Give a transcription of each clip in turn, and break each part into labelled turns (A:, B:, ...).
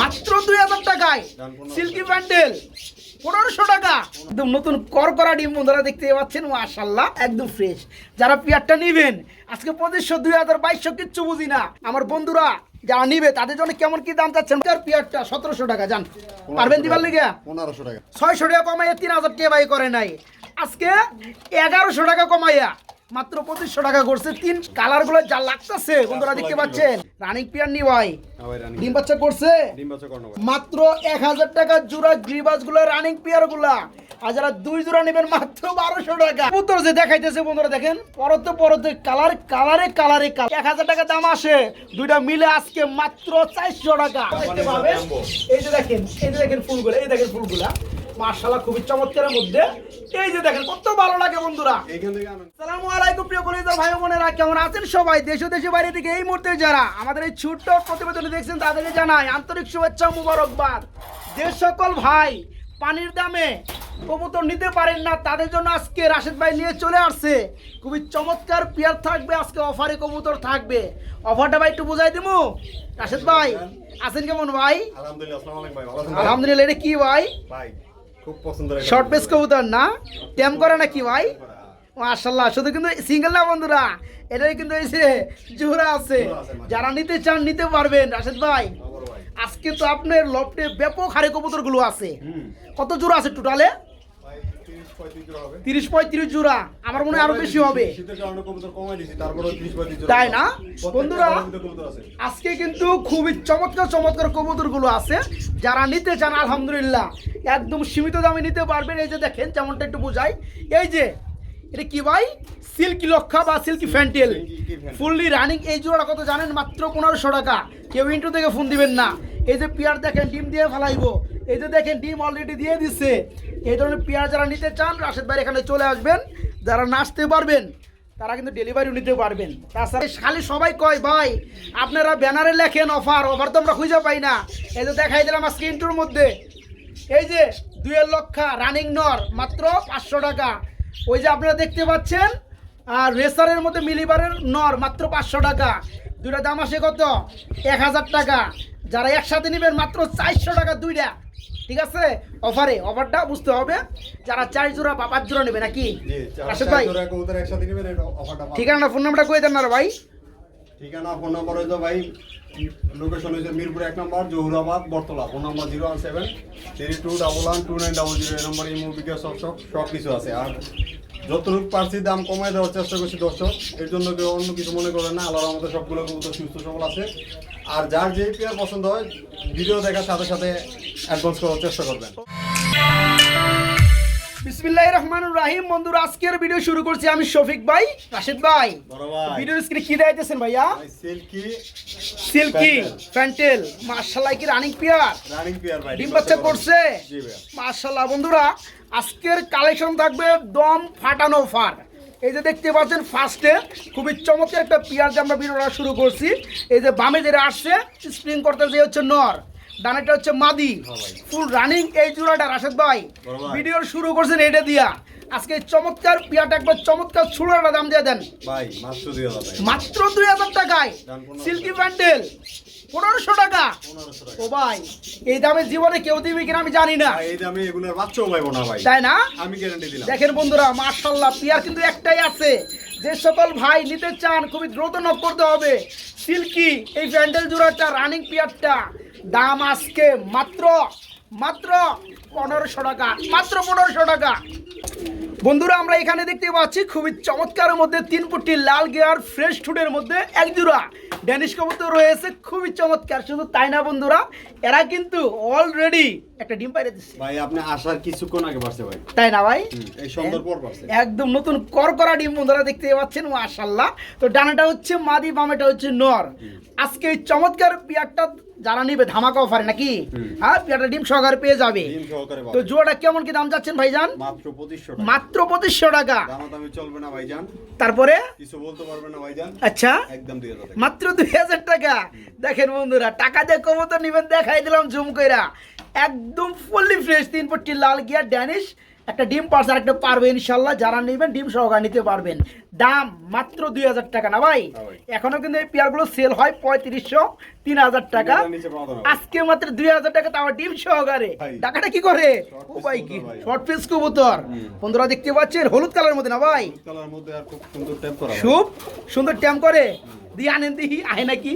A: মাত্র দুই হাজার টাকায় সিল্কি প্যান্ডেল পনেরোশো টাকা। একদম নতুন করকরা ডিম বন্ধুরা দেখতে পাচ্ছেন মাশাল্লাহ একদম ফ্রেশ যারা পিয়ারটা নিবেন আজকে পঁচিশশো দুই হাজার বাইশশো কিচ্ছু বুঝি না। আমার বন্ধুরা যারা নিবে তাদের জন্য কেমন কি দাম চাচ্ছেন? তার পিয়ারটা সতেরোশো টাকা জান পারবেন দিবার লেগে?
B: পনেরোশো টাকা।
A: ছয়শো টাকা কমাইয়া তিন হাজার টাকা বাই করে নাই। আজকে এগারোশো টাকা কমাইয়া মাত্র পঁচিশশো টাকা করছে। তিন কালারগুলো যা লাগতেছে বন্ধুরা দেখতে পাচ্ছেন। রানিং পিয়ার নি ভাই ডিম বাচ্চা করছে। মাত্র এক হাজার টাকা জোড়া গ্রিবাসগুলো রানিং পিয়ারগুলা। আর যারা দুই জোড়া নেবেন মাত্র বারোশো টাকা। উত্তর যে দেখাইতেছে বন্ধুরা দেখেন। পরতে পরতে কালার কালারে কালারে কালার। এক হাজার টাকা দাম আসে। দুইটা মিলে আজকে মাত্র চারশো টাকা। দেখতে পাবেন? এই যে দেখেন এই যে দেখেন ফুলগুলো এই দেখেন ফুলগুলা। মার্শাল্লাহ খুবই চমৎকারের মধ্যে। এই যে দেখেন কত ভালো লাগে বন্ধুরা। সালামু আলাইকুম প্রিয় কলিজার ভাই বোনেরা কেমন আছেন সবাই? দেশ ও দেশের বাইরে থেকে এই মুহূর্তে যারা আমাদের এই ছোট্ট প্রতিবেদন দেখছেন তাদেরকে জানাই আন্তরিক শুভেচ্ছা মুবারকবাদ। যে সকল ভাই পানির দামে কবুতর নিতে পারেন না তাদের জন্য আজকে রাশেদ ভাই নিয়ে চলে আসছে। খুবই চমৎকার পেয়ার থাকবে আজকে অফারে কবুতর থাকবে। অফারটা ভাই একটু বুঝাই দিমু? রাশেদ ভাই আছেন কেমন ভাই?
B: আলহামদুলিল্লাহ
A: এটা কি ভাই?
B: ভাই খুব
A: শর্ট পেস কবুতর না? ট্যাম করে নাকি ভাই? মাশাল্লাহ শুধু কিন্তু সিঙ্গেল না বন্ধুরা? এটাই কিন্তু এসে জোড়া আছে। যারা নিতে চান নিতে পারবেন রাশেদ ভাই। আজকে তো আপনার লফটে ব্যাপক হারে কবুতরগুলো আছে কত জোর আছে টোটালে
B: ভাই, 30 35 জোড়া হবে।
A: তিরিশ পঁয়ত্রিশ জোড়া আমার মনে হয় আরও বেশি হবে।
B: শীতের কারণে কবুতর কমাই দিছি, তারপরেও 30 35 জোড়া
A: তাই না? বন্ধুরা। আজকে কিন্তু খুবই চমৎকার চমৎকার কবুতর আছে। যারা নিতে চান আলহামদুলিল্লাহ একদম সীমিত দামে নিতে পারবেন। এই যে দেখেন যেমনটা একটু বোঝাই। এই যে এটা কি ভাই? সিল্কি লক্ষা বা সিল্কি ফ্যান্টেল। ফুললি রানিং এই জোড়া কত জানেন? মাত্র পনেরোশো টাকা। কেউ ইন্টু থেকে ফোন দিবেন না। এই যে পেয়ার দেখেন ডিম দিয়ে ফেলাইবো। এই যে দেখেন ডিম অলরেডি দিয়ে দিচ্ছে এই ধরনের পেয়ার যারা নিতে চান রাশেদ ভাই এখানে চলে আসবেন। যারা নাচতে পারবেন তারা কিন্তু ডেলিভারিও নিতে পারবেন। তাছাড়া খালি সবাই কয় ভাই আপনারা ব্যানারে লেখেন অফার অফার তো আমরা খুঁজে পাই না। এই যে দেখাই দিলাম আজকে ইন্টুর মধ্যে। এই যে দুয়ের লক্ষা রানিং নর মাত্র পাঁচশো টাকা। ওই যে আপনারা দেখতে পাচ্ছেন আর রেসারের মধ্যে মিলিবারের নর মাত্র পাঁচশো টাকা। দুইটা দাম আসে কত? এক হাজার টাকা। যারা একসাথে নেবেন মাত্র চারশো টাকা দুইটা। ঠিক আছে? অফারে অফারটা বুঝতে হবে। যারা চার জোড়া বা পাঁচ জোড়া নেবে নাকি? ভাই। ঠিকানা ফোন নাম্বারটা কয়ে দেন না ভাই?
B: ঠিকানা ফোন নাম্বার হইতো ভাই লোকেশন হইছে মিরপুর এক নম্বর, Zahurabad Bartala phone number zero one seven three two double one two nine double zero এই নম্বর এই মুভিকে সব সব সব কিছু আছে। আর যতটুকু পারছি দাম কমায় দেওয়ার চেষ্টা করছি দর্শক, এর জন্য কেউ অন্য কিছু মনে করবেন না, আল্লাহর আমাদের সবগুলো কবুতর সুস্থ সবল আছে। আর যার যে পেয়ার পছন্দ হয় ভিডিও দেখার সাথে সাথে অ্যাডভান্স করার চেষ্টা করবেন।
A: বিসমিল্লাহ রহমান রাহিম। বন্ধুরা আজকের ভিডিও শুরু করছি আমি শফিক ভাই রাশিদ ভাই। ভিডিও স্ক্রিনে কি দেখাইতেছেন ভাইয়া?
B: ভাই সিল্কি।
A: সিল্কি। ফ্যান্টেল মার্শাল্লাহ কি রানিং পিয়ার
B: রানিং পেয়ার ভাই
A: ডিম বাচ্চা করছে? মার্শাল্লাহ বন্ধুরা আজকের কালেকশন থাকবে দম ফাটানো অফার এই যে দেখতে পাচ্ছেন ফার্স্টে খুবই চমৎকার একটা পিয়ার যে আমরা ভিডিওটা শুরু করছি। এই যে বামে যেটা আসছে স্প্রিং করতে যে হচ্ছে নর। ডানেটা হচ্ছে মাদি। ফুল রানিং এই জোড়াটা রাশেদ ভাই। ভিডিওর শুরু করছেন এটা দিয়া। আজকে চমৎকার পিয়াটা একবার চমৎকার ছুড়াটা দাম দিয়ে দেন।
B: ভাই মাত্র দুই হাজার
A: টাকায় সিল্কি প্যান্ডেল। পনেরোশো টাকা। ও ভাই এই দামে জীবনে কেউ দিবে কিনা আমি জানি না।
B: এই দামে এগুলোর বাচ্চাও পাইবো না ভাই।
A: তাই না?
B: আমি গ্যারান্টি দিলাম।
A: দেখেন বন্ধুরা মার্শাল্লাহ পিয়ার কিন্তু একটাই আছে। যে সকল ভাই নিতে চান খুবই দ্রুত নক করতে হবে। সিল্কি এই প্যান্ডেল জোড়াটা রানিং পিয়ারটা দাম আজকে মাত্র মাত্র পনেরোশো টাকা মাত্র পনেরোশো টাকা। বন্ধুরা আমরা এখানে দেখতে পাচ্ছি খুবই চমৎকারের মধ্যে তিন ফুটি লাল গিয়ার ফ্রেশ ফুডের মধ্যে এক জোড়া। ড্যানিশ কবুতর রয়েছে খুবই চমৎকার শুধু তাই না বন্ধুরা এরা কিন্তু অলরেডি একটা ডিম পাইরে দিচ্ছে।
B: ভাই আপনি আসার কিছুক্ষণ আগে পারছে ভাই।
A: তাই না ভাই?
B: এই সুন্দর পর পারছে
A: একদম নতুন করকরা ডিম বন্ধুরা দেখতে পাচ্ছেন মাশাল্লাহ তো ডানাটা হচ্ছে মাদি বামেটা হচ্ছে নর। আজকে এই চমৎকার পিয়ারটা যারা নিবে ধামাকা অফারে নাকি। হ্যাঁ পিয়ারটা ডিম সহকারে পেয়ে যাবে। তো জোড়াটা কেমন কি দাম যাচ্ছেন ভাইজান?
B: মাত্র পঁচিশশো টাকা।
A: মাত্র পঁচিশশো টাকা।
B: দামাদামি চলবে না ভাইজান।
A: তারপরে?
B: কিছু বলতে পারবে না ভাইজান।
A: আচ্ছা।
B: একদম দুই হাজার
A: মাত্র দুই হাজার টাকা। দেখেন বন্ধুরা টাকা দিয়ে কবুতর নিবেন দেখাই দিলাম জুম কইরা। একদম ফুললি ফ্রেশ তিন পট্টি লাল গিয়ার ড্যানিশ একটা ডিম পার্স আর একটা পারবে ইনশাল্লাহ। যারা নেবেন ডিম সহকারে নিতে পারবেন। দাম মাত্র দুই হাজার টাকা না ভাই? এখনও কিন্তু এই পেয়ারগুলো সেল হয় পঁয়ত্রিশশো তিন হাজার টাকা। আজকে মাত্র দুই হাজার টাকা তাও ডিম সহকারে। টাকাটা কি করে? ও ভাই কি? শর্ট পিস কবুতর। বন্ধুরা দেখতে পাচ্ছেন হলুদ কালারের মধ্যে না ভাই?
B: খুব সুন্দর ট্যাপ করা
A: দিয়ে আনেন দিহি আহে নাকি?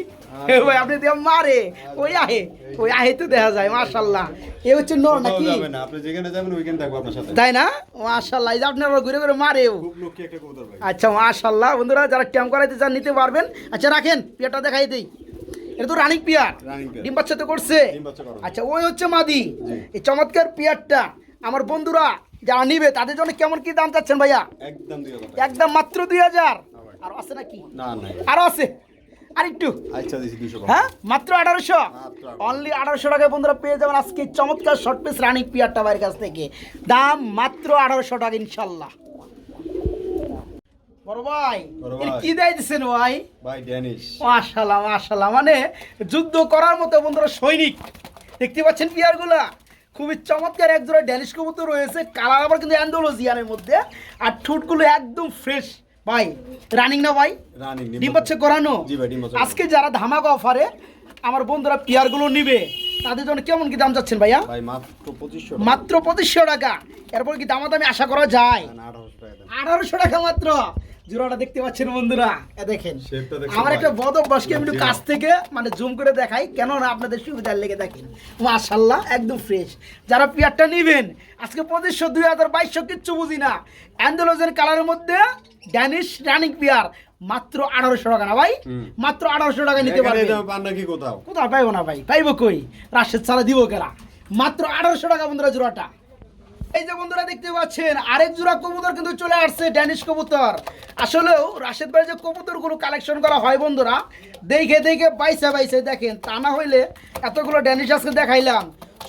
A: ভাই আপনি দিয়ে মারে। ওই আহে? ওই আহে তো দেখা যায় মাশাল্লাহ এ হচ্ছে নর নাকি?
B: যাবে না আপনি যেখানে যাবেন ওইখানে থাকব আপনার সাথে।
A: তাই না? মাশাল্লাহ এই যে আপনারা ঘুরে ঘুরে মারেও আচ্ছা মাশাল্লাহ বন্ধুরা যারা ট্যাম করাইতে চান নিতে পারবেন। আচ্ছা রাখেন পিয়ারটা দেখাই দিই। এটা তো রানিং পিয়ার। ডিম বাচ্চা তো করছে। আচ্ছা ওই হচ্ছে মাদি। এই চমৎকার পিয়ারটা। আমার বন্ধুরা যারা নিবে তাদের জন্য কেমন কি দাম চাচ্ছেন ভাইয়া?
B: একদম
A: মাত্র দুই হাজার। আর আছে নাকি?
B: না নাই
A: আরও আছে? আর একটু।
B: আচ্ছা দিছি
A: হ্যাঁ? মাত্র
B: 1800
A: অনলি আঠারোশো। টাকায় বন্ধুরা পেয়ে যাবেন আজকে চমৎকার শর্ট পিস রানিং পিয়ারটা বাইরের কাছ থেকে। দাম মাত্র আঠারোশো টাকা ইনশাল্লাহ। বড় ভাই
B: ভাই।
A: কি দেয় দিচ্ছেন ভাই?
B: ভাই ড্যানিশ
A: মাশাল্লাহ মাশাল্লাহ। মানে যুদ্ধ করার মতো বন্ধুরা সৈনিক। দেখতে পাচ্ছেন পিয়ারগুলা? খুবই চমৎকার এক জোড়া ড্যানিশ কবুতর রয়েছে। কালার আবার কিন্তু অ্যান্ডোলজিয়ানের মধ্যে। আর ঠুটগুলো একদম ফ্রেশ ভাই রানিং না ভাই?
B: রানিং
A: ডিম বাচ্চা করানো
B: জি ভাই, ডিম
A: আজকে যারা ধামাকা অফারে আমার বন্ধুরা পেয়ারগুলো নিবে তাদের জন্য কেমন কি দাম চাচ্ছেন ভাইয়া?
B: ভাই মাত্র পঁচিশশো
A: মাত্র পঁচিশশো টাকা। এরপর কি দামাদামি আশা করা যায়?
B: আঠারোশো টাকা।
A: মাত্র। জোড়াটা দেখতে পাচ্ছেন বন্ধুরা। এ দেখেন আমার একটা বদ অভ্যাসকে আমি একটু কাছ থেকে মানে জুম করে দেখাই কেন না আপনাদের সুবিধার লেগে দেখেন মাশাল্লাহ একদম ফ্রেশ যারা পেয়ারটা নিবেন আজকে পঁচিশশো দুই হাজার বাইশশো কিচ্ছু বুঝি না। অ্যান্ডোলজের কালারের মধ্যে ড্যানিশ রানিং পেয়ার মাত্র আঠারোশো টাকা না ভাই? মাত্র আঠারোশো টাকা নিতে
B: নাকি কোথাও?
A: কোথাও পাইবো না ভাই পাইবো কই? রাশেদ ছাড়া দিব কেরা? মাত্র আঠারোশো টাকা বন্ধুরা জোড়াটা। এই যে বন্ধুরা দেখতে পাচ্ছেন আরেক জোড়া কবুতর কিন্তু চলে আসছে ড্যানিশ কবুতর। আসলেও রাশেদ ভাই যে কবুতরগুলো কালেকশন করা হয় বন্ধুরা দেখে দেখে বাইসে বাইসে দেখেন তা না হইলে এতগুলো ড্যানিশ আজকে দেখাইলাম।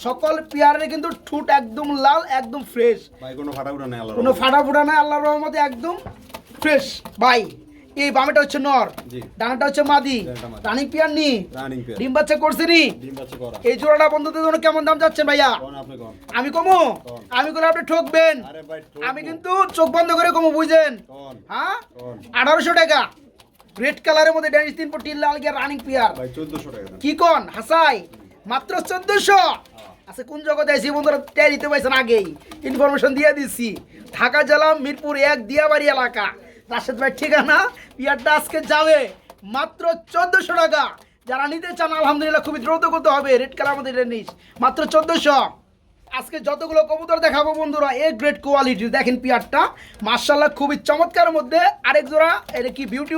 A: সকল পেয়ারের কিন্তু ঠুট একদম লাল একদম ফ্রেশ
B: ভাই কোনো ফাটা উঠা নেই আল্লাহ
A: কোনো ফাটা ফুটা নাই আল্লাহর রহমতে একদম ফ্রেশ ভাই। এই বামেটা হচ্ছে নর। ডানাটা হচ্ছে মাদি রানিং পিয়ার নি ডিম বাচ্চা করছে নি। এই জোড়াটা বন্ধুদের জন্য কেমন দাম যাচ্ছেন ভাইয়া?
B: কোন কোন
A: আমি কমু?
B: কোন?
A: আমি করে আপনি ঠকবেন। আমি কিন্তু চোখ বন্ধ করে কমু বুঝছেন?
B: কোন
A: হ্যাঁ? আঠারোশো টাকা। রেড কালারের মধ্যে ড্যানিশ তিন ফুট তিন লাল গিয়ে রানিং পিয়ার। কি কন? হাসাই। মাত্র চোদ্দশো। আচ্ছা কোন জগতে আছি বন্ধুরা টের দিতে পারছেন আগেই। ইনফরমেশন দিয়ে দিচ্ছি ঢাকা জেলা মিরপুর এক দিয়াবাড়ি এলাকা। রাশেদ ভাই ঠিকানা? পিয়ারটা আজকে যাবে মাত্র চোদ্দশো টাকা। যারা নিতে চান আলহামদুলিল্লাহ খুবই দ্রুত করতে হবে। রেড কালার মধ্যে টেনিস মাত্র চোদ্দশো। আজকে যতগুলো কবুতর দেখাবো বন্ধুরা এ গ্রেট কোয়ালিটি দেখেন পিয়ারটা। মার্শাল্লাহ খুবই চমৎকার মধ্যে আরেক জোড়া এটা কি বিউটি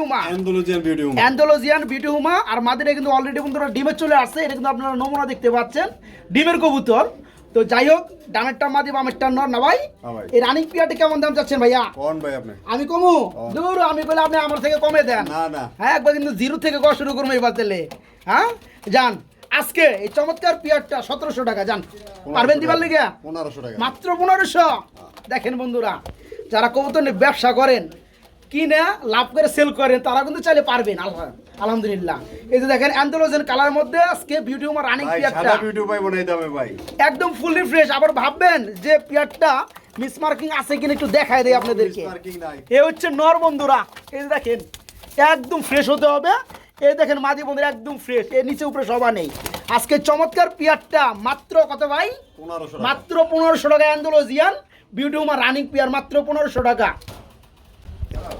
B: ভিডিও
A: অ্যান্ডোলজিয়ান বিউটি হুমা আর মাদিরা কিন্তু অলরেডি বন্ধুরা ডিমে চলে আসছে। এটা কিন্তু আপনারা নমুনা দেখতে পাচ্ছেন। ডিমের কবুতর। তো যাই হোক ডানেরটা মাদি বামেরটা নর না ভাই।
B: হ্যাঁ
A: এই রানিং পিয়ারটা কেমন দাম চাচ্ছেন ভাইয়া?
B: কোন ভাই আপনি?
A: আমি কমু? দূর আমি বলে আপনি আমার থেকে কমে দেন।
B: না না।
A: হ্যাঁ একবার কিন্তু জিরো থেকে কষ্ট শুরু করব এবার তেলে হ্যাঁ? যান আজকে এই চমৎকার পিয়ারটা সতেরোশো টাকা যান। পারবেন দিবার লেগে?
B: পনেরোশো টাকা।
A: মাত্র পনেরোশো। দেখেন বন্ধুরা যারা কবুতর নিয়ে ব্যবসা করেন কিনে লাভ করে সেল করেন তারা কিন্তু চাইলে পারবেন আলহা- আলহামদুলিল্লাহ। এই যে দেখেন অ্যান্থোলোজেন কালার মধ্যে আজকে বিউটি উমার রানিং পিয়ারটা
B: ভিডিও পাই বনাই দামে ভাই।
A: একদম ফুললি ফ্রেশ আবার ভাববেন যে পিয়ারটা মিস মার্কিং আছে কিনা একটু দেখায় দেয় আপনাদেরকে। এ হচ্ছে নর বন্ধুরা। এই যে দেখেন একদম ফ্রেশ হতে হবে। এই দেখেন মাদি বন্ধুরা একদম ফ্রেশ এর নিচে উপরে সবা নেই। আজকে চমৎকার পিয়ারটা মাত্র কত ভাই? মাত্র পনেরোশো টাকা অ্যান্ডোলজিয়ান বিউটি উমার রানিং পিয়ার মাত্র পনেরোশো টাকা।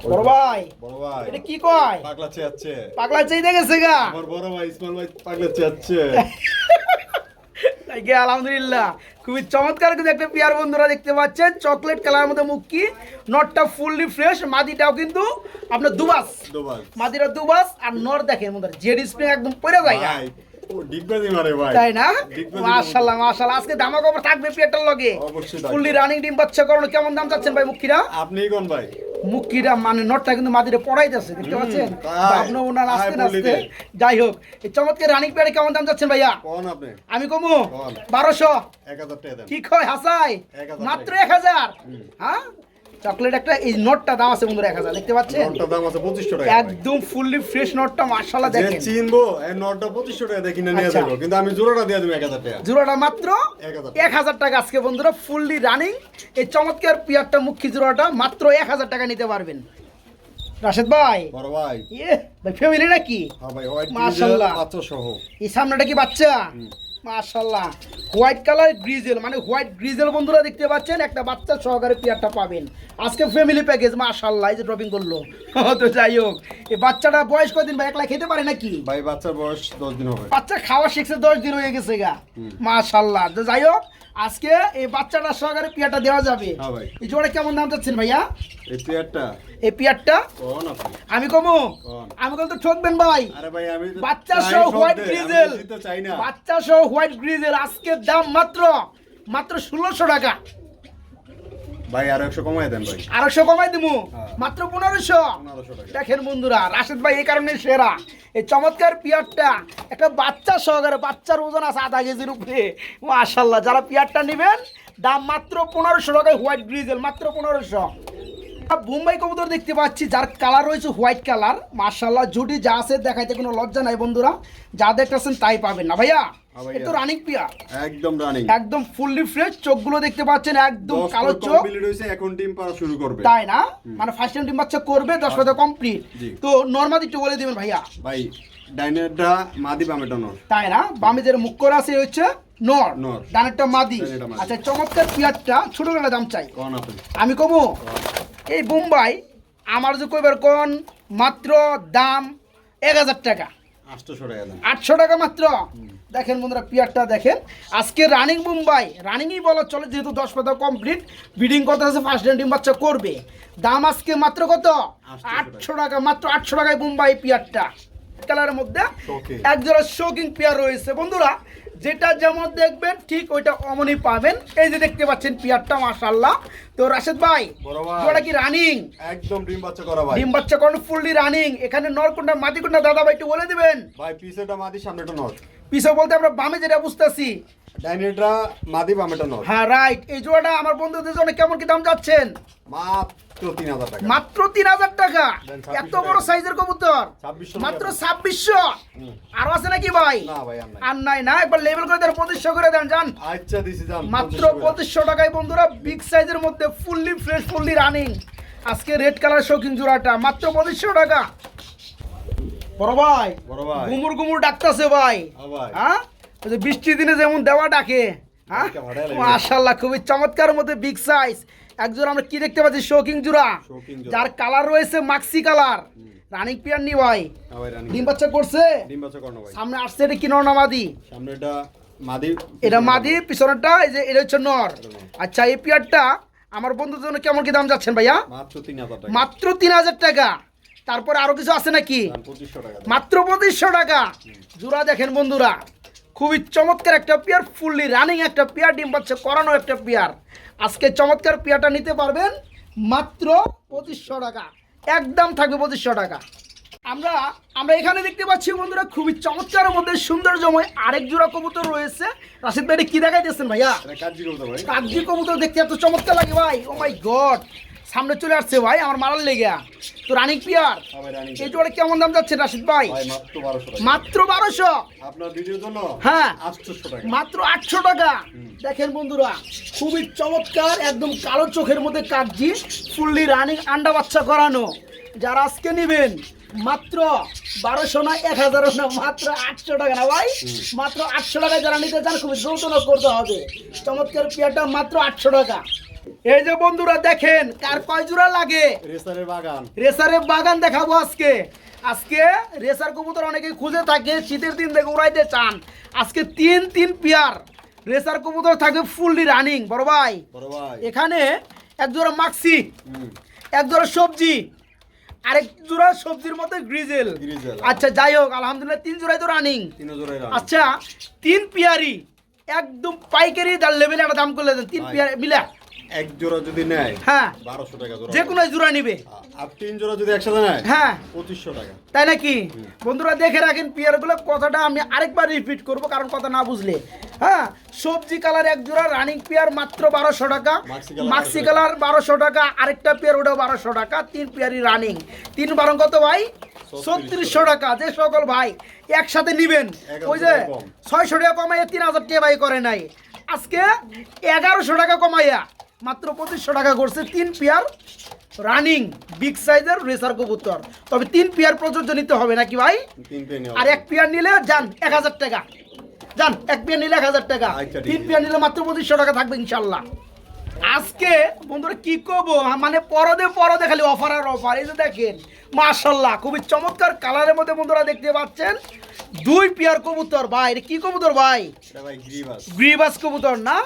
A: বড় ভাই।
B: বড় ভাই।
A: এটা কি কয়?
B: পাগলা চেয়াচ্ছে
A: পাগলা চাইতে গেছে গা।
B: আমার বড় ভাই ইসমাইল ভাই পাগলা চেয়াচ্ছে
A: আলহামদুলিল্লাহ। খুবই চমৎকার কিন্তু একটা পেয়ার বন্ধুরা দেখতে পাচ্ছেন। চকলেট কালার মধ্যে মুক্কি নটটা ফুললি ফ্রেশ মাদিটাও কিন্তু আপনার দুবাস।
B: দুবাস।
A: মাদিরা দুবাস আর নর দেখেন বন্ধুরা জেড স্প্রিং একদম পড়ে যায় তাই না? মাশাল্লাহ মাশাল্লাহ। আজকে দামা কবর থাকবে পেয়ারটার লগে। ফুললি রানিং ডিম বাচ্চা করানো কেমন দাম চাচ্ছেন ভাই মুখিরা
B: আপনি কোন ভাই?
A: মুখিরা মানে নটটা কিন্তু মাদিরে পড়াইতেছে দেখতে পাচ্ছেন। ভাবনা ওনার
B: বললি রে।
A: যাই হোক এই চমৎকার রানিং পেয়ারে কেমন দাম চাচ্ছেন ভাইয়া? আমি কমু। বারোশো। কি কয় হাসাই? মাত্র এক হাজার। হ্যাঁ? চকলেট একটা এই নোটটা দাম আছে বন্ধুরা এক হাজার দেখতে পাচ্ছেন?
B: নটটার দাম আছে পঁচিশশো টাকা
A: একদম ফুললি ফ্রেশ নোটটা মার্শাল্লাহ
B: যে চিনবো এই নটটা পঁচিশশো টাকা দিয়ে কিনে নিয়ে
A: আচ্ছা।
B: যাব কিন্তু আমি জোড়াটা দিয়ে দেবো এক হাজার টাকা।
A: জোড়াটা মাত্র
B: 1000
A: টাকা। আজকে বন্ধুরা ফুললি রানিং। এই চমৎকার পিয়ারটা মুখী জোড়াটা মাত্র এক হাজার টাকা নিতে পারবেন। রাশেদ ভাই।
B: বড় ভাই।
A: ইয়ে ভাই ফ্যামিলি নাকি?
B: হ্যাঁ ভাই হোয়াইট
A: মাশাআল্লাহ।
B: বাচ্চা সহ
A: এই সামনেটা কি বাচ্চা? মাশাল্লাহ হোয়াইট কালার গ্রিজেল মানে হোয়াইট গ্রিজেল বন্ধুরা দেখতে পাচ্ছেন একটা বাচ্চা সহকারে পেয়ারটা পাবেন। আজকে ফ্যামিলি প্যাকেজ মাশাল্লাহ এই যে ড্রপিং করল। তো যাই হোক এই বাচ্চাটা বয়স কদিন ভাই? একলা খেতে পারে নাকি?
B: ভাই বাচ্চার বয়স দশ দিন হবে।
A: বাচ্চা খাওয়া শিখছে দশ দিন হয়ে গেছে গা। মাশাল্লাহ তো যাই হোক আজকে এই বাচ্চাটা সহকারে পিয়াটা দেওয়া যাবে।
B: হ্যাঁ
A: এই জোড়া কেমন দাম চাচ্ছেন ভাইয়া?
B: এই পেয়ারটা?
A: এই পিয়ারটা? আমি কমু? আমি কম তো ঠকবেন ভাই। বাচ্চা সহ হোয়াইট গ্রিজেল। বাচ্চা সহ হোয়াইট গ্রিজেল আজকের দাম মাত্র মাত্র ষোলোশো টাকা।
B: ভাই আর একশো কমাই দেন ভাই।
A: আড়াইশো কমাই দিমু।
B: হ্যাঁ।
A: মাত্র পনেরোশো। দেখেন বন্ধুরা রাশেদ ভাই এই কারণে সেরা। এই চমৎকার পিয়ারটা একটা বাচ্চা সহকারে বাচ্চার ওজন আছে আধা কেজির উপরে। মাশাল্লাহ যারা পিয়ারটা নেবেন দাম মাত্র পনেরোশো টাকায় হোয়াইট গ্রিজেল মাত্র পনেরোশো। বোম্বাই কবুতর দেখতে পাচ্ছি যার কালার রয়েছে হোয়াইট কালার মাশাল্লাহ জুটি যা আছে দেখাইতে কোনো লজ্জা নাই বন্ধুরা। যা দেখতেছেন তাই পাবেন না ভাইয়া।
B: হ্যাঁ
A: রানিং
B: একদম রানিং
A: একদম ফুললি ফ্রেশ চোখগুলো দেখতে পাচ্ছেন একদম কালো চোখ।
B: কমপ্লিট হয়েছে এখন ডিম পাড়া শুরু করবে।
A: তাই না? মানে ফার্স্ট টাইম ডিম বাচ্চা করবে পাতা কমপ্লিট তো নর্মাদি একটু বলে দিবেন ভাইয়া।
B: ভাই ডাইনেরটা মাদি বামেটা নর।
A: তাই না? বামে যে মুখ করা আছে হচ্ছে নর।
B: নর।
A: ডানেরটা মাদি। আচ্ছা চমৎকার পিয়ারটা ছোট দাম চাই। আমি কমু? এই বোম্বাই আমার যে কইবার কোন মাত্র দাম এক হাজার টাকা। আটশো টাকা মাত্র। দেখেন বন্ধুরা পিয়ারটা দেখেন। আজকে রানিং মুম্বাই রানিংই বলা চলে যেহেতু দশ পাতা কমপ্লিট বিডিং কথা আছে ফার্স্ট ডিম বাচ্চা করবে। দাম আজকে মাত্র কত? আটশো টাকা মাত্র আটশো টাকায় মুম্বাই পিয়ারটা। কালারের মধ্যে
B: Shocking।
A: এক জোড়া শোকিং পেয়ার রয়েছে। বন্ধুরা যেটা যেমন দেখবেন ঠিক ওইটা অমনই পাবেন। এই যে দেখতে পাচ্ছেন পিয়ারটা মাশাল্লাহ তো রাশেদ ভাই ওটা কি রানিং
B: একদম ডিম বাচ্চা করা ভাই।
A: ডিম বাচ্চা করা ফুললি রানিং এখানে নরকুন্ডা কোনটা দাদা ভাই একটু বলে দিবেন।
B: ভাই পিছেটা মাদি সামনেটা নর।
A: পিছে বলতে আমরা বামে যেটা বুঝতেছি
B: ডাইনেরটা মাদি বামেটা নর
A: হ্যাঁ রাইট এই জোড়াটা আমার বন্ধুদের জন্য কেমন কি দাম যাচ্ছেন?
B: মাত্র তিন হাজার টাকা।
A: মাত্র তিন হাজার টাকা? এত বড় সাইজের কবুতর? মাত্র
B: টাকা।
A: ছাব্বিশশো?
B: হুম।
A: আরও আছে নাকি ভাই?
B: না ভাই আর নাই।
A: না? একবার লেভেল করে দেন পঁচিশশো করে দেন জান
B: আচ্ছা দিছি
A: মাত্র
B: 2500
A: পঁচিশশো টাকায় বন্ধুরা বিগ সাইজের মধ্যে ফুললি ফ্রেশ ফুললি রানিং আজকে রেড কালার শৌখিন জোড়াটা মাত্র পঁচিশশো টাকা। বড় ভাই
B: বড় ভাই।
A: গুমুর গুমুর ডাকতেছে
B: হ্যাঁ ভাই।
A: হ্যাঁ? ওই যে বৃষ্টির দিনে যেমন দেওয়া ডাকে হ্যাঁ? মাশাল্লাহ খুবই চমৎকার মধ্যে বিগ সাইজ একজন আমরা কি দেখতে পাচ্ছি? শৌকিং জোড়া যার কালার রয়েছে মাক্সি কালার রানিং পিয়ার নি ভাই ডিম বাচ্চা করছে?
B: ডিম বাচ্চা করনো ভাই।
A: সামনে আসছে এটা কি নর না মাদি?
B: সামনে এটা মাদি।
A: এটা মাদি পিছনেরটা এই যে এটা হচ্ছে নর। আচ্ছা এই পিয়ারটা আমার বন্ধুর জন্য কেমন কি দাম যাচ্ছেন ভাইয়া?
B: মাত্র তিন হাজার টাকা।
A: তারপরে আরও কিছু আছে নাকি? মাত্র পঁচিশশো টাকা। জোড়া দেখেন বন্ধুরা। খুবই চমৎকার একটা পেয়ার ফুললি রানিং একটা পেয়ার ডিম পাচ্ছে করানো একটা পেয়ার। আজকে চমৎকার পেয়ারটা নিতে পারবেন মাত্র পঁচিশশো টাকা। একদম থাকবে পঁচিশশো টাকা। আমরা আমরা এখানে দেখতে পাচ্ছি বন্ধুরা খুবই চমৎকারের মধ্যে সৌন্দর্যময় আরেক জোড়া কবুতর রয়েছে। রাশিদ ভাই কি দেখাইতেছেন ভাইয়া?
B: কাজ
A: কাগজি কবুতর দেখতে এত চমৎকার লাগে ভাই। ও মাই গড সামনে চলে আসছে ভাই আমার মারার লেগে তো রানিং পিয়ার
B: হ্যাঁ
A: এই জোড়া কেমন দাম যাচ্ছে রাশিদ ভাই?
B: মাত্র বারোশো আপনার ভিডিওর জন্য
A: হ্যাঁ। মাত্র আটশো টাকা। দেখেন বন্ধুরা খুবই চমৎকার একদম কালো চোখের মধ্যে কাগজি ফুললি রানিং আন্ডা বাচ্চা করানো। যারা আজকে নেবেন মাত্র বারোশো না এক হাজারও না মাত্র আটশো টাকা না ভাই? মাত্র আটশো টাকা যারা নিতে চান খুবই দ্রুত করতে হবে। চমৎকার পেয়ারটা মাত্র আটশো টাকা। এই যে বন্ধুরা দেখেন কার কয় জোড়া লাগে?
B: রেসারের বাগান।
A: রেসারের বাগান দেখাবো আজকে। আজকে রেসার কবুতর অনেকে খুঁজে থাকে শীতের দিন থেকে উড়াইতে চান। আজকে তিন তিন পেয়ার রেসার কবুতর থাকবে ফুললি রানিং বড় ভাই।
B: বড় ভাই।
A: এখানে এক জোড়া মাক্সি এক জোড়া সবজি আরেক জোড়া সবজির মধ্যে গ্রিজেল। আচ্ছা যাই হোক আলহামদুলিল্লাহ তিন জোড়াই তো রানিং।
B: তিন জোড়াই রানী।
A: আচ্ছা তিন পেয়ারি একদম পাইকারি দাম লেভেলে একটা দাম করলে দেন তিন। পেয়ার মিলা।
B: এক জোড়া যদি নেয়
A: হ্যাঁ।
B: বারোশো টাকা জোড়া
A: যে কোনো জোড়া নিবে।
B: আর তিন জোড়া যদি একসাথে নেয়
A: হ্যাঁ।
B: পঁচিশশো টাকা।
A: তাই নাকি? বন্ধুরা দেখে রাখেন পিয়ারগুলো কথাটা আমি আরেকবার রিপিট করব কারণ কথা না বুঝলে। হ্যাঁ সবজি কালার এক জোড়া রানিং পেয়ার মাত্র বারোশো টাকা।
B: মাক্সি কালার
A: বারোশো টাকা। আরেকটা পেয়ার ওটাও বারোশো টাকা তিন পেয়ারই রানিং তিন বারো কত ভাই? ছত্রিশশো টাকা যে সকল ভাই একসাথে নিবেন। ওই যে ছয়শো টাকা কমাইয়া তিন হাজার টাকা ভাই করে নাই। আজকে এগারোশো টাকা কমাইয়া মাত্র পঁচিশশো টাকা করছে তিন পেয়ার রানিং বিগ সাইজের রেসার কবুতর। তবে তিন পেয়ার প্রযোজ্য নিতে হবে নাকি ভাই? আর এক পেয়ার নিলে যান এক হাজার টাকা। যান এক পেয়ার নিলে এক হাজার টাকা।
B: আচ্ছা,
A: তিন পেয়ার নিলে মাত্র পঁচিশশো টাকা থাকবে ইনশাল্লাহ। আজকে বন্ধুরা কি করব মানে পরদে পরদে খালি অফার আর অফার। এই যে দেখেন মাশাল্লাহ খুবই চমৎকার কালারের মধ্যে বন্ধুরা দেখতে পাচ্ছেন। দুই পেয়ার কবুতর ভাই এটা কি কবুতর ভাই?
B: গ্রিবাস
A: কবুতর না?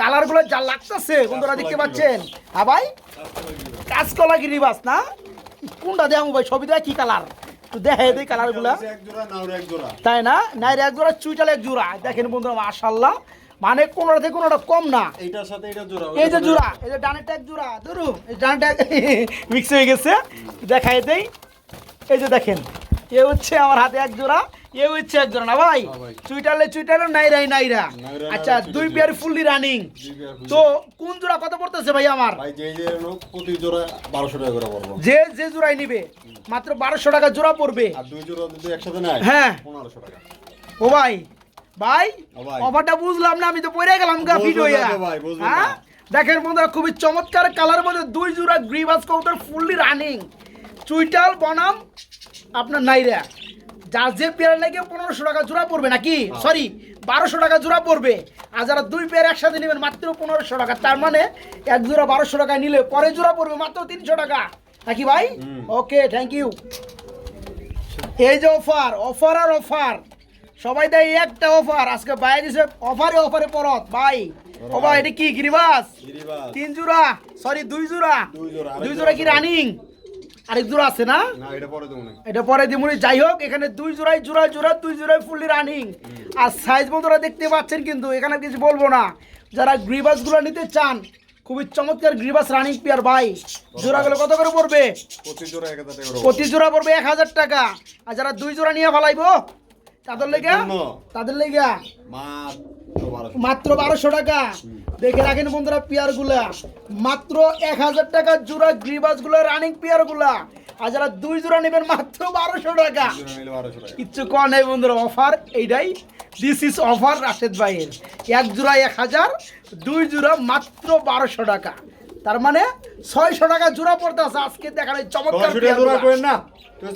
A: কালারগুলো যা লাগতেছে বন্ধুরা দেখতে পাচ্ছেন? হ্যাঁ ভাই? কাঁচকলা গিরিবাস না? কোনটা দেখাবো ভাই? সবই দেখ কি কালার একটু দেখে দেই কালারগুলা
B: এক জোড়া নাউরে এক জোড়া।
A: তাই না? নাইরে এক জোড়া চুইটাল এক জোড়া। দেখেন বন্ধুরা মাশাল্লাহ মানে কোনোটা থেকে কোনোটা কম না।
B: এইটার সাথে এটা জোড়া
A: এই যে জোড়া এই যে ডানেরটা এক জোড়া ধরু এই ডানেরটা মিক্স হয়ে গেছে। দেখাই দেই। এই যে দেখেন এ হচ্ছে আমার হাতে এক জোড়া এ হচ্ছে এক জোড়া না ভাই? চুইটালে চুইটালে নাইরাই নাইরা। আচ্ছা দুই পেয়ার ফুললি রানিং। তো কোন জোড়া কত পড়তেছে ভাই আমার?
B: ভাই যে যে হলো প্রতি জোড়া বারোশো টাকা করে পড়ব।
A: যে যে জোড়াই নিবে মাত্র বারোশো টাকা জোড়া পড়বে।
B: আর দুই জোড়া যদি একসাথে নেয়
A: হ্যাঁ।
B: পনেরোশো টাকা।
A: ও ভাই ভাই অফারটা বুঝলাম না আমি তো পড়ে গেলাম গা ভিডিও হ্যাঁ? দেখেন বন্ধুরা খুবই চমৎকার কালার মধ্যে দুই জোড়া গ্রিবাস কবুতর ফুললি রানিং চুইটাল বনাম আপনার নাইরা যার যে পেয়ার লাগে পনেরোশো টাকা জোড়া পড়বে নাকি?
B: হ্যাঁ।
A: সরি বারোশো টাকা জোড়া পড়বে। আর যারা দুই পেয়ার একসাথে নেবেন মাত্র পনেরোশো টাকা। তার মানে এক জোড়া বারোশো টাকা নিলে পরে জোড়া পড়বে মাত্র তিনশো টাকা। নাকি ভাই? ওকে থ্যাংক ইউ এই যে অফার অফার আর অফার। সবাই দেয় একটা অফার। আজকে বাইরে দিছে অফারে অফারে পরত। ভাই ও ভাই এটা কি গিরিবাস? তিন জোড়া? সরি দুই জোড়া?
B: দুই জোড়া
A: কি রানিং আরেক জোড়া আছে না?
B: এটা পরে দেবো
A: এটা পরে যাই হোক এখানে দুই জোড়াই জোড়া জোড়া দুই জোড়াই ফুললি রানিং আর সাইজ বন্ধুরা দেখতে পাচ্ছেন কিন্তু এখানে কিছু বলব না। যারা গ্রিবাসগুলো নিতে চান খুবই চমৎকার গ্রিবাস রানিং পেয়ার ভাই। জোড়া জোড়াগুলো কত করে পড়বে?
B: প্রতি জোড়া
A: পড়বে এক হাজার টাকা। আর যারা দুই জোড়া নিয়ে ফেলাইবো তাদের লেগে? তাদের লেগে?
B: মাত্র বারোশো।
A: টাকা। দেখে রাখেন বন্ধুরা পেয়ারগুলা। মাত্র এক হাজার টাকা জোড়া গ্রিবাসগুলা রানিং পেয়ারগুলা। আর যারা দুই জোড়া নেবেন মাত্র বারোশো টাকা।
B: জোড়া বারোশো টাকা।
A: কিচ্ছু কম নেই বন্ধুরা অফার এইটাই। দিস ইজ অফার রাশেদ ভাইয়ের। এক জোড়া এক হাজার দুই জোড়া মাত্র বারোশো টাকা। তার মানে ছয়শো টাকা জোড়া পড়তে আছে। আজকে দেখার চমৎকার
B: জোড়া করেন না?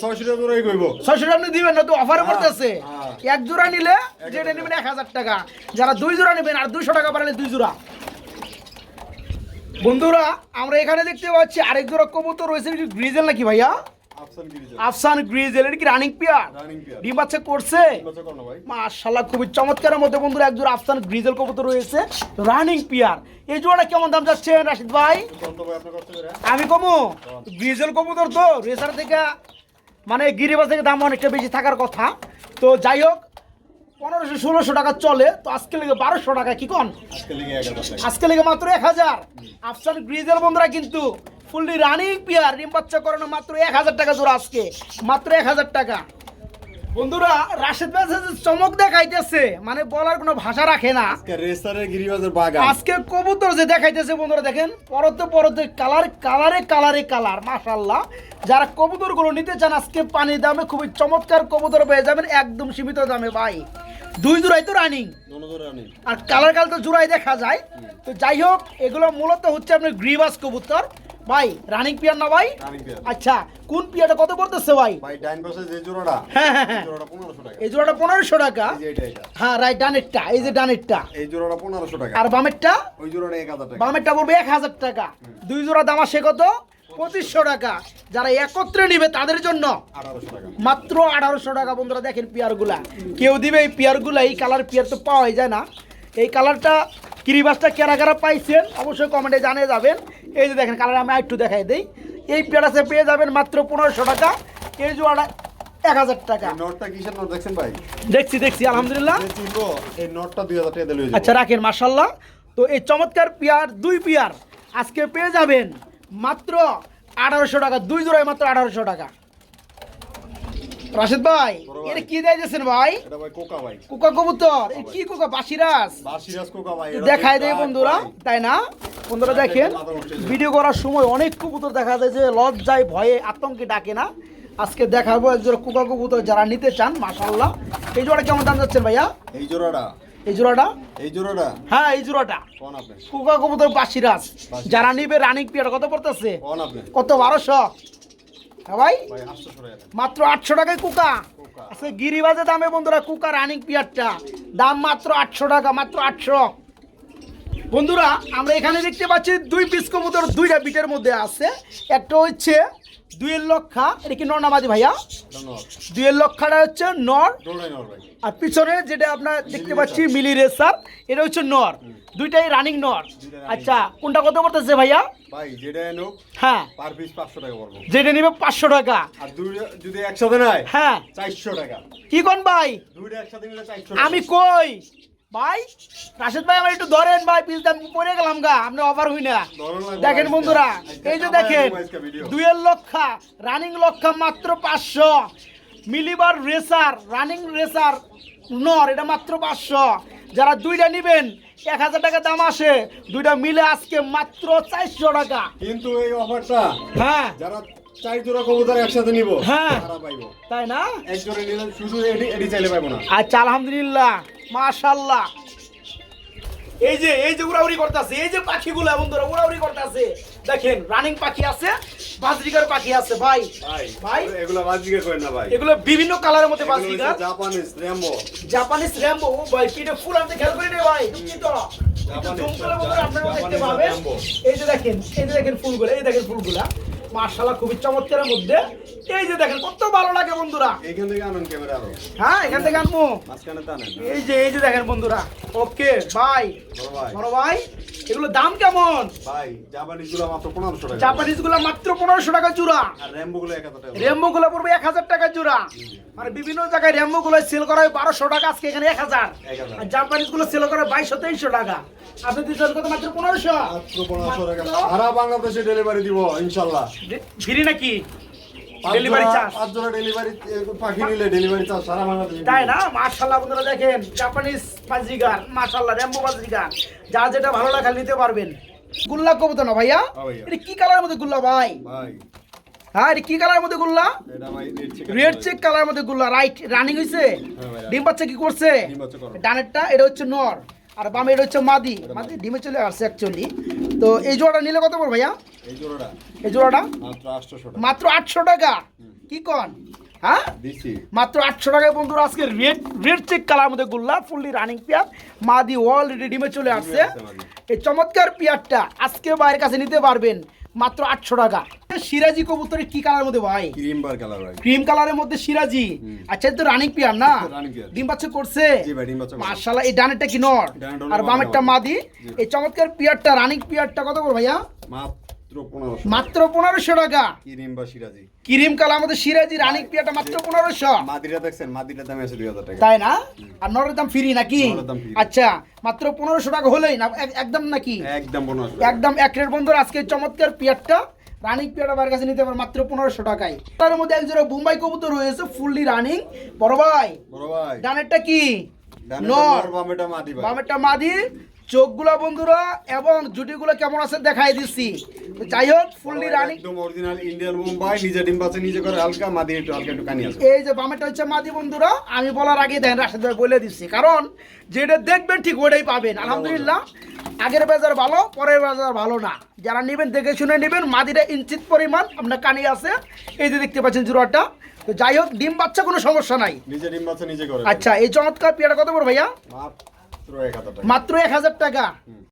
B: ছয়শো টাকা জোড়াই কইব।
A: ছয়শো টাকা আপনি দিবেন না তো অফারে
B: হ্যাঁ,
A: পড়তেছে।
B: হ্যাঁ।
A: এক জোড়া নিলে যেটা নেবেন এক হাজার টাকা। যারা দুই জোড়া নেবেন আর দুইশো টাকা বাড়ালে দুই জোড়া। বন্ধুরা আমরা এখানে দেখতে পাচ্ছি আরেক জোড়া কবুতর রয়েছে গ্রিজেল নাকি ভাইয়া?
B: আফসান গিরিজা।
A: আফসান গ্রিজেল এটা কি রানিং পেয়ার ডিম বাচ্চা করছে? মাশাল্লাহ খুবই চমৎকারের মধ্যে বন্ধুরা একজন আফসান গ্রিজেল কবুতর রয়েছে। রানিং পিয়ার এই জোড়া কেমন দাম যাচ্ছে রাশিদ ভাই? আমি কমু? গ্রিজেল কবুতর তো রেসার থেকে মানে গিরিবাস থেকে দাম অনেকটা বেশি থাকার কথা। তো যাই হোক পনেরোশো ষোলোশো টাকা চলে। তো আজকে লেগে বারোশো টাকা কি কন?
B: লিগে
A: আজকে লেগে মাত্র এক হাজার। আফসান গ্রিজেল বন্ধুরা কিন্তু ফুললি রানিং পিয়ার ডিম বাচ্চা করানো মাত্র এক হাজার টাকা জোড়া আজকে। মাত্র এক হাজার টাকা। বন্ধুরা রাশেদ ভাই চমক দেখাইতেছে মানে বলার কোনো ভাষা রাখে না।
B: আজকে
A: কবুতর যে দেখাইতেছে বন্ধুরা দেখেন পরতে পরতে কালার কালারে কালারে কালার মাশাল্লাহ যারা কবুতরগুলো নিতে চান আজকে পানির দামে খুবই চমৎকার কবুতর পেয়ে যাবেন একদম সীমিত দামে ভাই। দুই জোড়াই তো রানিং। আর কালার কালার তো জোড়াই দেখা যায়। তো যাই হোক এগুলো মূলত হচ্ছে আপনার গ্রিবাস কবুতর। ভাই রানিং পিয়ার না ভাই? আচ্ছা কোন পিয়ারটা কত পড়তেছে ভাই?
B: ভাই ডাইন পাশে যে জোড়াটা
A: হ্যাঁ হ্যাঁ হ্যাঁ।
B: জোড়াটা পনেরোশো টাকা।
A: এই জোড়াটা টাকা? হ্যাঁ রাইট ডানেরটা এই যে ডানেরটা।
B: এই জোড়াটা পনেরোশো টাকা।
A: আর বামেরটা?
B: ওই জোড়াটা এক হাজার টাকা।
A: বামেরটা পড়বে এক হাজার টাকা। দুই জোড়া দাম আসে কত? পঁচিশশো টাকা। যারা একত্রে নিবে তাদের জন্য। মাত্র আঠারোশো টাকা বন্ধুরা দেখেন পিয়ারগুলা। কেউ দিবে এই পিয়ারগুলা এই কালার পিয়ার তো পাওয়াই যায় না। এই কালারটা কিরিবাসটা কেরা কেরা পাইছেন? অবশ্যই কমেন্টে জানিয়ে যাবেন। এই যে দেখেন কালার আমি একটু দেখাই দিই। এই পেয়ারাসে পেয়ে যাবেন মাত্র পনেরোশো টাকা। এই জোড়াটা এক হাজার টাকা।
B: নটটা কিসের নট দেখছেন ভাই?
A: দেখছি দেখছি আলহামদুলিল্লাহ।
B: এই নটটা দুই হাজার টাকা
A: আচ্ছা রাখেন মার্শাল্লাহ তো এই চমৎকার পেয়ার দুই পেয়ার আজকে পেয়ে যাবেন মাত্র আঠারোশো টাকা দুই জোড়ায় মাত্র আঠারোশো টাকা। রাশেদ ভাই এটা কি দিয়েছেন ভাই?
B: এটা ভাই কোকা ভাই।
A: কোকা কবুতর কি কোকা? বাসিরাস
B: কোকা ভাই
A: দেখাই দেয় বন্ধুরা তাই না? বন্ধুরা দেখেন ভিডিও করার সময় অনেক কবুতর দেখা যায় যে লজ্জায় ভয়ে আতঙ্কে ডাকে না। আজকে দেখাবো একজোড়া কুকা কবুতর যারা নিতে চান মাশাল্লাহ এই জোড়া কেমন দাম যাচ্ছেন ভাইয়া?
B: এই জোড়াটা?
A: এই জোড়াটা?
B: এই জোড়াটা?
A: হ্যাঁ এই জোড়াটা। কুকা কবুতর বাসিরাস যারা নিবে রানিং পিয়ার কত পড়তেছে? কত? বারোশো? হ্যাঁ ভাই?
B: ভাই 800 টাকা দেন।
A: মাত্র আটশো টাকায় কুকা। আচ্ছা গিরিবাজে দামে বন্ধুরা কুকা রানিং পিয়ারটা। দাম মাত্র আটশো টাকা মাত্র আটশো। বন্ধুরা আমরা এখানে দেখতে পাচ্ছি দুই পিস কবুতর দুইটা বিটের মধ্যে আছে। একটা হচ্ছে দুইয়ের লক্ষা এটা কি নর্নামাদি ভাইয়া? দুইয়ের লক্ষাটা হচ্ছে নর। আর পিছনে যেটা আপনার দেখতে পাচ্ছি মিলি রেসার এটা হচ্ছে নর। দুইটাই রানিং নর আচ্ছা কোনটা কত করতেছে ভাইয়া?
B: ভাই যেটা এনুক
A: হ্যাঁ।
B: পার পিস 500 টাকা পড়ব।
A: যেটা নিবে পাঁচশো টাকা।
B: আর দুই যদি একসাথে নেয়
A: হ্যাঁ।
B: 400 টাকা।
A: কি কোন ভাই?
B: দুইটা একসাথে নিলে 400
A: আমি কই? ভাই রাশেদ ভাই আমার একটু ধরেন ভাই পিসটা পড়ে গেলাম গা আপনি অফার হই না। দেখেন বন্ধুরা এই যে দেখেন
B: ভিডিও।
A: লক্ষা রানিং লক্ষা মাত্র পাঁচশো। মিলিবার রেসার রানিং রেসার নর এটা মাত্র পাঁচশো। যারা দুইটা নিবেন এক হাজার টাকা দাম আসে। দুইটা মিলে আজকে মাত্র চারশো টাকা।
B: কিন্তু এই অফারটা
A: হ্যাঁ।
B: যারা চার জোড়া কবুতর একসাথে নিব
A: হ্যাঁ।
B: পাইবো।
A: তাই না?
B: এক জোড়া নিলে শুধু এডি এডি চাইলে পাইবো না।
A: আচ্ছা আলহামদুলিল্লাহ। মাশাল্লাহ এই যে এই যে উড়াউড়ি করতেছে এই যে পাখিগুলো বন্ধুরা উড়াউড়ি করতেছে। দেখেন রানিং পাখি আছে বাজরিকার পাখি আছে ভাই।
B: ভাই এগুলো বাজরিগার কই না ভাই।
A: এগুলো বিভিন্ন কালারের মধ্যে budgerigar.
B: Japanese rambo
A: Japanese rambo ভাই কিটা ফুল আনতে খেয়াল করে নে ভাই দুঃখিত।
B: জাপানিজ,
A: জুম আপনারা দেখতে পাবেন। এই যে দেখেন এই যে দেখেন ফুলগুলো এই দেখেন ফুলগুলা। মাশাআল্লাহ খুবই চমৎকারের মধ্যে এই যে দেখেন কত ভালো লাগে বন্ধুরা।
B: এইখান থেকে আনুন ক্যামেরা আরও।
A: হ্যাঁ এখান থেকে আনব।
B: মাঝখানে টানেন
A: এই যে এই যে দেখেন বন্ধুরা। ওকে বাই
B: বড় ভাই।
A: বড় ভাই এগুলো দাম কেমন?
B: ভাই জাপানিজগুলো মাত্র পনেরোশো টাকা।
A: জাপানিজগুলো মাত্র পনেরোশো টাকা জোড়া।
B: আরগুলো টাকা।
A: রেমবো গুলো পড়বে এক হাজার টাকা জোড়া। মানে বিভিন্ন জায়গায় রেমবো গুলো সেল করা হয় বারোশো টাকা আজকে এখানে এক হাজার।
B: 1000
A: আর জাপানিজগুলো সেল করা হয় বাইশশো তেইশশো টাকা। আপনি দিচ্ছেন কত মাত্র পনেরোশো।
B: মাত্র পনেরোশো টাকা। সারা বাংলাদেশে ডেলিভারি দিব ইনশাল্লাহ।
A: ফ্রি নাকি? ডেলিভারি চার্জ
B: পাঁচ জোড়া ডেলিভারি পাখি নিলে ডেলিভারি চার্জ সারা বাংলাদেশে
A: তাই না? বন্ধুরা দেখেন জাপানিজ বাজিগার মার্শাল্লাহ র্যাম্বো বাজিগার যা যেটা ভালো লাগা নিতে পারবেন। গুল্লা কবুতর না ভাইয়া?
B: হ্যাঁ
A: এটা কি কালারের মধ্যে গুল্লা ভাই?
B: ভাই।
A: হ্যাঁ এটা কি কালারের মধ্যে গুল্লা?
B: রেড
A: চেক কালারের মধ্যে গুল্লা রাইট রানিং হইছে? ডিম বাচ্চা কি করছে। ডানেরটা এটা হচ্ছে নর। আর বামে এটা হচ্ছে মাদি। মাদি ডিমে চলে আসছে অ্যাকচুয়ালি তো এই জোড়াটা নিলে কত পড়বে ভাইয়া?
B: এই জোড়াটা?
A: এই জোড়াটা?
B: মাত্র আটশোশো টাকা।
A: মাত্র আটশো টাকা? কি কন? হ্যাঁ?
B: দিচ্ছি
A: মাত্র আটশো টাকায় বন্ধুরা আজকে রেড রেড চেক কালার মধ্যে গুল্লা ফুললি রানিং পেয়ার মাদি অলরেডি ডিমে চলে আসছে। এই চমৎকার পেয়ারটা আজকে বাইরের কাছে নিতে পারবেন। মাত্র আটশো টাকা। সিরাজি কবুতরের কি কালার মধ্যে ভাই?
B: ক্রিম বার কালার ভাই।
A: ক্রিম কালারের মধ্যে সিরাজি। আচ্ছা তো রানিং পেয়ার না? ডিম বাচ্চা করছে?
B: জি ভাই ডিম বাচ্চা করো।
A: এই ডানেরটা কি নর? আর বামেরটা
B: মাদি।
A: এই চমৎকার পিয়ারটা রানিং পিয়ারটা কত করে ভাইয়া?
B: মাত্র
A: মাত্র পনেরোশো। টাকা।
B: ক্রিম বা সিরাজি।
A: ক্রিম কালার মধ্যে সিরাজি রানিং পিয়ারটা মাত্র পনেরোশো।
B: মাদিরা দেখছেন মাদিরার দাম আছে দুই হাজার টাকা।
A: তাই না? আর নরের দাম ফ্রি নাকি। আচ্ছা মাত্র পনেরোশো টাকা হলেই না একদম নাকি?
B: একদম পনেরোশো
A: একদম এক রেট। বন্ধুর আজকে চমৎকার পিয়ারটা রানিং পিয়ারটা বাড়ির কাছে নিতে পারে মাত্র পনেরোশো টাকায়। তার মধ্যে এক জোড়া বোম্বাই কবুতর রয়েছে ফুললি রানিং। বড় ভাই
B: বড় ভাই।
A: ডানেরটা কি? নর।
B: বামেটা মাদি ভাই।
A: বামেরটা মাদি। চোখগুলা বন্ধুরা এবং জুটিগুলো কেমন আছে দেখাই দিচ্ছি। যাই হোক ফুললি রানিং।
B: একদম অরিজিনাল ইন্ডিয়ান মুম্বাই নিজে ডিম বাচ্চা নিজে করে হালকা মাদি একটু হালকা একটু কানি আছে।
A: এই যে বামেরটা হচ্ছে মাদি বন্ধুরা আমি বলার আগে দেন রাশেদ ভাই বলে দিচ্ছি কারণ যেটা দেখবেন ঠিক ওটাই পাবেন আলহামদুলিল্লাহ। আগের বাজার ভালো পরের বাজার ভালো না। যারা নেবেন দেখে শুনে নেবেন মাদিটা ইঞ্চিত পরিমাণ আপনার কানি আছে। এই যে দেখতে পাচ্ছেন জুড়াটা। তো যাই হোক ডিম বাচ্চা কোনো সমস্যা নাই।
B: নিজে ডিম বাচ্চা নিজে করে
A: আচ্ছা এই চমৎকার পেয়ারা কত বড় ভাইয়া? মাত্র এক হাজার টাকা।